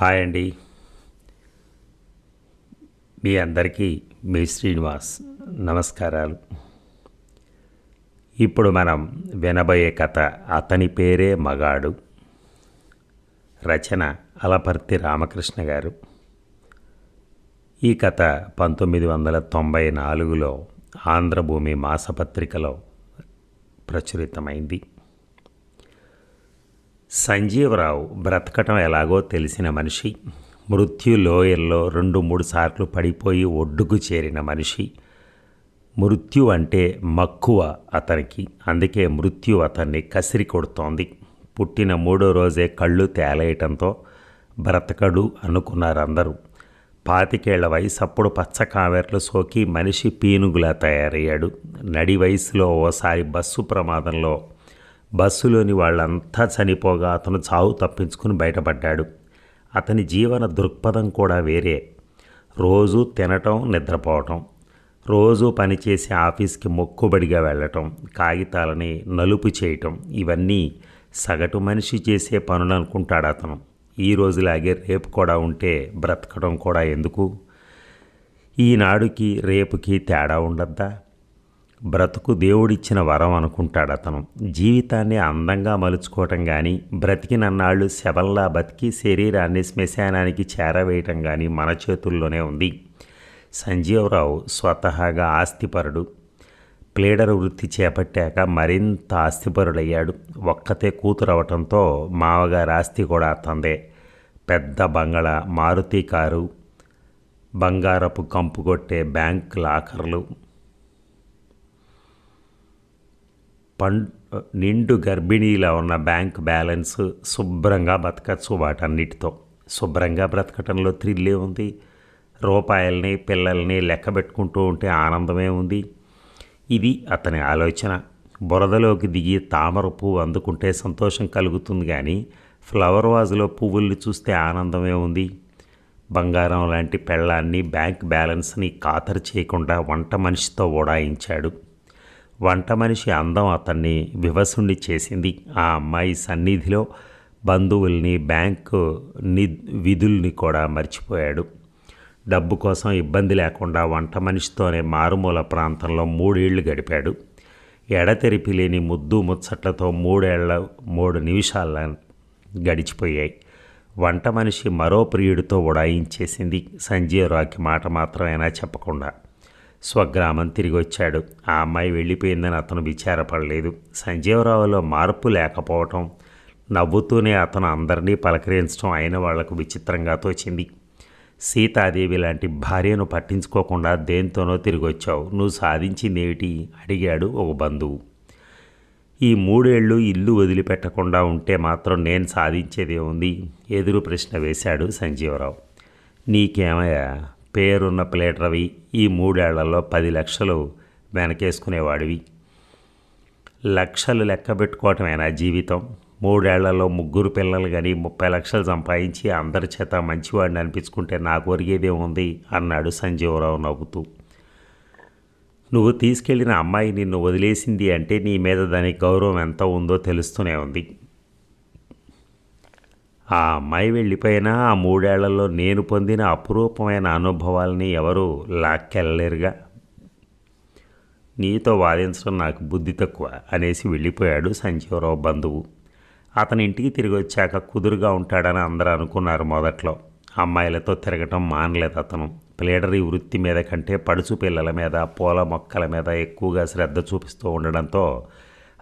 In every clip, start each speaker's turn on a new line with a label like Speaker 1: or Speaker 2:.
Speaker 1: Hi అండి. మీ అందరికీ మీ శ్రీనివాస్ నమస్కారాలు. ఇప్పుడు మనం వినబోయే కథ అతని పేరే మగాడు. రచన అలపర్తి రామకృష్ణ గారు. ఈ కథ పంతొమ్మిది వందల తొంభై నాలుగులో ఆంధ్రభూమి మాసపత్రికలో ప్రచురితమైంది. సంజీవరావు బ్రతకటం ఎలాగో తెలిసిన మనిషి మృత్యు లోయల్లో రెండు మూడు సార్లు పడిపోయి ఒడ్డుకు చేరిన మనిషి. మృత్యు అంటే మక్కువ అతనికి అందుకే మృత్యు అతన్ని కసిరి కొడుతోంది. పుట్టిన మూడో రోజే కళ్ళు తేలేయటంతో బ్రతకడు అనుకున్నారు అందరూ పాతికేళ్ళ వయసు అప్పుడు పచ్చ కావేర్లు సోకి మనిషి పీనుగులా తయారయ్యాడు. నడి వయసులో ఓసారి బస్సు ప్రమాదంలో బస్సులోని వాళ్ళంతా చనిపోగా అతను చావు తప్పించుకుని బయటపడ్డాడు. అతని జీవన దృక్పథం కూడా వేరే. రోజు తినటం నిద్రపోవటం. రోజు పనిచేసి ఆఫీస్కి మొక్కుబడిగా వెళ్ళటం కాగితాలని నలుపు చేయటం ఇవన్నీ సగటు మనిషి చేసే పనులు అనుకుంటాడు అతను. ఈ రోజులాగే రేపు కూడా ఉంటే బ్రతకడం కూడా ఎందుకు? ఈనాడుకి రేపుకి తేడా ఉండద్దా? బ్రతుకు దేవుడిచ్చిన వరం అనుకుంటాడు అతను. జీవితాన్ని అందంగా మలుచుకోవటం కానీ బ్రతికినన్నాళ్ళు శవల్లా బతికి శరీరాన్ని శ్మశానానికి చేరవేయటం కానీ మన చేతుల్లోనే ఉంది. సంజీవరావు స్వతహాగా ఆస్తిపరుడు. ప్లేడర్ వృత్తి చేపట్టాక మరింత ఆస్తిపరుడయ్యాడు. ఒక్కతే కూతురు అవటంతో మావగారి ఆస్తి కూడా అతందే. పెద్ద బంగళ మారుతి కారు బంగారపు కంపు కొట్టే బ్యాంక్ లాకర్లు పం నిండు గర్భిణీలా ఉన్న బ్యాంక్ బ్యాలెన్స్ శుభ్రంగా బతకచ్చు వాటన్నిటితో. శుభ్రంగా బ్రతకటంలో థ్రిల్లే ఉంది. రూపాయల్ని పిల్లల్ని లెక్క పెట్టుకుంటూ ఉంటే ఆనందమే ఉంది. ఇది అతని ఆలోచన. బురదలోకి దిగి తామర పువ్వు అందుకుంటే సంతోషం కలుగుతుంది కానీ ఫ్లవర్ వాజ్లో పువ్వుల్ని చూస్తే ఆనందమే ఉంది. బంగారం లాంటి పెళ్ళాన్ని బ్యాంక్ బ్యాలెన్స్ని ఖాతరు చేయకుండా వంట మనిషితో ఓడాయించాడు. వంట మనిషి అందం అతన్ని వివసుణ్ణి చేసింది. ఆ అమ్మాయి సన్నిధిలో బంధువుల్ని బ్యాంకు ని విధుల్ని కూడా మర్చిపోయాడు. డబ్బు కోసం ఇబ్బంది లేకుండా వంట మనిషితోనే మారుమూల ప్రాంతంలో మూడేళ్ళు గడిపాడు. ఎడతెరిపి లేని ముద్దు ముచ్చట్లతో మూడేళ్ళ మూడు నిమిషాల గడిచిపోయాయి. వంట మనిషి మరో ప్రియుడితో ఉడాయించేసింది. సంజీవరావుకి మాట మాత్రమైనా చెప్పకుండా స్వగ్రామం తిరిగి వచ్చాడు ఆ అమ్మాయి వెళ్ళిపోయిందని అతను విచారపడలేదు. సంజీవరావులో మార్పు లేకపోవటం నవ్వుతూనే అతను అందరినీ పలకరించడం అయిన వాళ్ళకు విచిత్రంగా తోచింది. సీతాదేవి లాంటి భార్యను పట్టించుకోకుండా దేంతోనో తిరిగి వచ్చావు నువ్వు సాధించిందేమిటి? అడిగాడు ఒక బంధువు. ఈ మూడేళ్ళు ఇల్లు వదిలిపెట్టకుండా ఉంటే మాత్రం నేను సాధించేదే ఉంది? ఎదురు ప్రశ్న వేశాడు సంజీవరావు. నీకేమయ్యా? పేరున్న ప్లేటరవి ఈ మూడేళ్ళలో పది లక్షలు వెనకేసుకునేవాడివి. లక్షలు లెక్క పెట్టుకోవటమేనా జీవితం. మూడేళ్ళలో ముగ్గురు పిల్లలు కానీ ముప్పై లక్షలు సంపాదించి అందరి చేత మంచివాడిని అనిపించుకుంటే నాకు ఒరిగేదే ఉంది అన్నాడు సంజీవరావు నవ్వుతూ. నువ్వు తీసుకెళ్ళిన అమ్మాయి నిన్ను వదిలేసింది అంటే నీ మీద దాని గౌరవం ఎంత ఉందో తెలుస్తూనే ఉంది. ఆ అమ్మాయి వెళ్ళిపోయినా ఆ మూడేళ్ళలో నేను పొందిన అపురూపమైన అనుభవాల్ని ఎవరు లాక్కెళ్ళలేరుగా. నీతో వాదించడం నాకు బుద్ధి తక్కువ అనేసి వెళ్ళిపోయాడు సంజీవరావు బంధువు. అతని ఇంటికి తిరిగి వచ్చాక కుదురుగా ఉంటాడని అందరూ అనుకున్నారు మొదట్లో. అమ్మాయిలతో తిరగటం మానలేదు అతను. ప్లేడరీ వృత్తి మీద కంటే పడుచు పిల్లల మీద పూల మొక్కల మీద ఎక్కువగా శ్రద్ధ చూపిస్తూ ఉండడంతో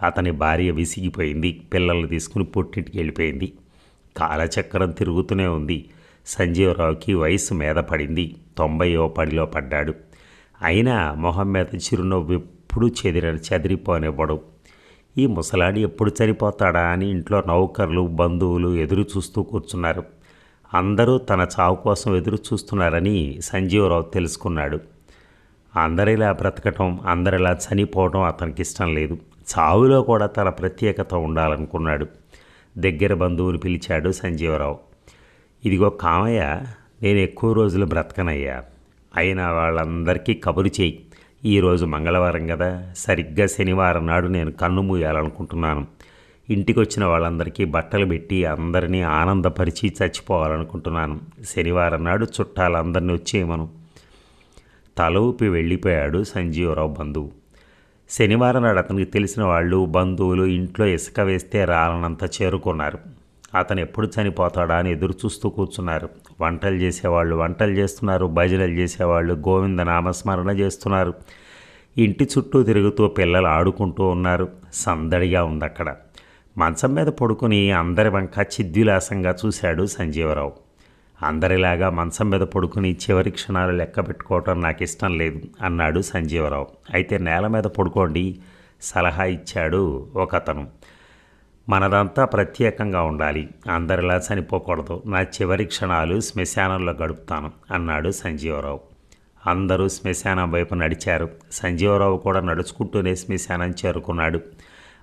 Speaker 1: అతని భార్య విసిగిపోయింది పిల్లల్ని తీసుకుని పుట్టింటికి వెళ్ళిపోయింది. కాలచక్రం తిరుగుతూనే ఉంది. సంజీవరావుకి వయసు మీద పడింది. తొంభైయో పడిలో పడ్డాడు. అయినా మొహం మీద చిరునవ్వు ఎప్పుడూ చెదిర చెదిరిపోనివ్వడు. ఈ ముసలాడి ఎప్పుడు చనిపోతాడా అని ఇంట్లో నౌకర్లు బంధువులు ఎదురు చూస్తూ కూర్చున్నారు. అందరూ తన చావు కోసం ఎదురు చూస్తున్నారని సంజీవరావు తెలుసుకున్నాడు. అందరిలా బ్రతకటం అందరిలా చనిపోవటం అతనికి ఇష్టం లేదు. చావులో కూడా తన ప్రత్యేకత ఉండాలనుకున్నాడు. దగ్గర బంధువుని పిలిచాడు సంజీవరావు. ఇదిగో కామయ్య నేను ఎక్కువ రోజులు బ్రతకనయ్యా. అయినా వాళ్ళందరికీ కబురు చేయి. ఈరోజు మంగళవారం కదా. సరిగ్గా శనివారం నాడు నేను కన్ను మూయాలనుకుంటున్నాను. ఇంటికి వచ్చిన వాళ్ళందరికీ బట్టలు పెట్టి అందరినీ ఆనందపరిచి చచ్చిపోవాలనుకుంటున్నాను. శనివారం నాడు చుట్టాలందరినీ వచ్చేయమను. తల ఊపి వెళ్ళిపోయాడు సంజీవరావు బంధువు. శనివారం నాడు అతనికి తెలిసిన వాళ్ళు బంధువులు ఇంట్లో ఇసుక వేస్తే రాలనంత చేరుకున్నారు. అతను ఎప్పుడు చనిపోతాడా అని ఎదురు చూస్తూ కూర్చున్నారు. వంటలు చేసేవాళ్ళు వంటలు చేస్తున్నారు భజనలు చేసేవాళ్ళు గోవింద నామస్మరణ చేస్తున్నారు. ఇంటి చుట్టూ తిరుగుతూ పిల్లలు ఆడుకుంటూ ఉన్నారు. సందడిగా ఉంది అక్కడ మంచం మీద పడుకుని అందరి వంక చిద్విలాసంగా చూశాడు సంజీవరావు. అందరిలాగా మంచం మీద పడుకుని చివరి క్షణాలు లెక్క పెట్టుకోవటం నాకు ఇష్టం లేదు అన్నాడు సంజీవరావు. అయితే నేల మీద పడుకోండి సలహా ఇచ్చాడు ఒక అతను మనదంతా ప్రత్యేకంగా ఉండాలి అందరిలా చనిపోకూడదు నా చివరి క్షణాలు శ్మశానంలో గడుపుతాను అన్నాడు సంజీవరావు. అందరూ శ్మశానం వైపు నడిచారు. సంజీవరావు కూడా నడుచుకుంటూనే శ్మశానం చేరుకున్నాడు.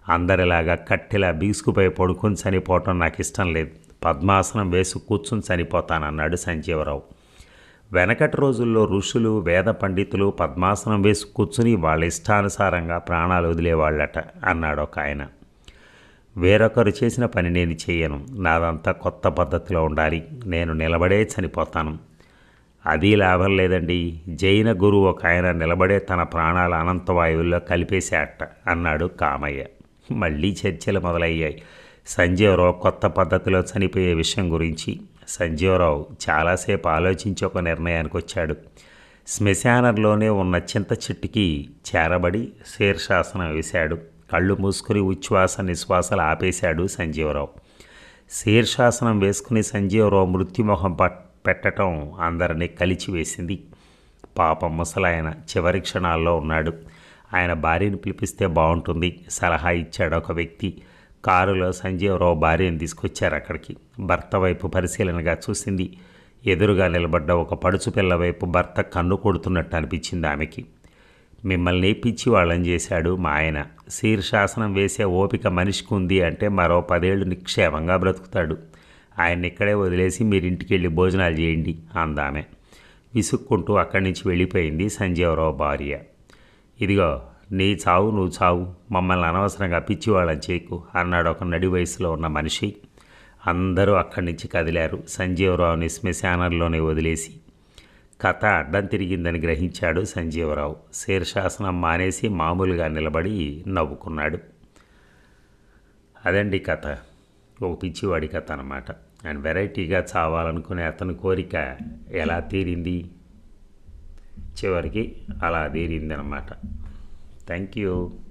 Speaker 1: అందరిలాగా కట్టెలా బీసుకుపై పడుకుని చనిపోవటం నాకు ఇష్టం లేదు పద్మాసనం వేసి కూర్చుని చనిపోతానన్నాడు సంజీవరావు. వెనకటి రోజుల్లో ఋషులు వేద పండితులు పద్మాసనం వేసి కూర్చుని వాళ్ళ ఇష్టానుసారంగా ప్రాణాలు వదిలేవాళ్ళట అన్నాడు ఒక ఆయన. వేరొకరు చేసిన పని నేను చేయను. నాదంతా కొత్త పద్ధతిలో ఉండాలి. నేను నిలబడే చనిపోతాను. అది లాభం లేదండి జైన గురువు ఒక ఆయన నిలబడే తన ప్రాణాల అనంత వాయువుల్లో కలిపేశాట అన్నాడు కామయ్య. మళ్ళీ చర్చలు మొదలయ్యాయి. సంజీవరావు కొత్త పద్ధతిలో చనిపోయే విషయం గురించి. సంజీవరావు చాలాసేపు ఆలోచించి ఒక నిర్ణయానికి వచ్చాడు. శ్మశానంలోనే ఉన్న చింత చెట్టుకి చేరబడి శీర్షాసనం వేశాడు. కళ్ళు మూసుకుని ఉచ్ఛ్వాస నిశ్వాసాలు ఆపేశాడు సంజీవరావు. శీర్షాసనం వేసుకుని సంజీవరావు మృత్యుమొహం పట్ పెట్టడం అందరినీ కలిచివేసింది. పాపం ముసలాయన చివరి క్షణాల్లో ఉన్నాడు. ఆయన భార్యను పిలిపిస్తే బాగుంటుంది. సలహా ఇచ్చాడు ఒక వ్యక్తి. కారులో సంజీవరావు భార్యను తీసుకొచ్చారు అక్కడికి. భర్త వైపు పరిశీలనగా చూసింది. ఎదురుగా నిలబడ్డ ఒక పడుచు పిల్ల వైపు భర్త కన్ను కొడుతున్నట్టు అనిపించింది ఆమెకి. మిమ్మల్ని పిచ్చి వాళ్ళని చేశాడు మా ఆయన. శీర్షాసనం వేసే ఓపిక మనిషికి ఉంది అంటే మరో పదేళ్ళు నిక్షేమంగా బ్రతుకుతాడు. ఆయన్ని ఇక్కడే వదిలేసి మీరు ఇంటికి వెళ్ళి భోజనాలు చేయండి అందామె విసుక్కుంటూ అక్కడి నుంచి వెళ్ళిపోయింది సంజీవరావు భార్య. ఇదిగో నీ చావు నువ్వు చావు మమ్మల్ని అనవసరంగా పిచ్చివాళ్ళని చేయకు అన్నాడు ఒక నడి వయసులో ఉన్న మనిషి. అందరూ అక్కడి నుంచి కదిలారు. సంజీవరావుని శ్మశానంలోనే వదిలేసి కథ అడ్డం తిరిగిందని గ్రహించాడు సంజీవరావు. శీర్షాసనం మానేసి మామూలుగా నిలబడి నవ్వుకున్నాడు. అదండి కథ. ఒక పిచ్చివాడి కథ అనమాట అండ్ వెరైటీగా చావాలనుకునే అతని కోరిక ఎలా తీరింది? చివరికి అలా తీరింది Thank you.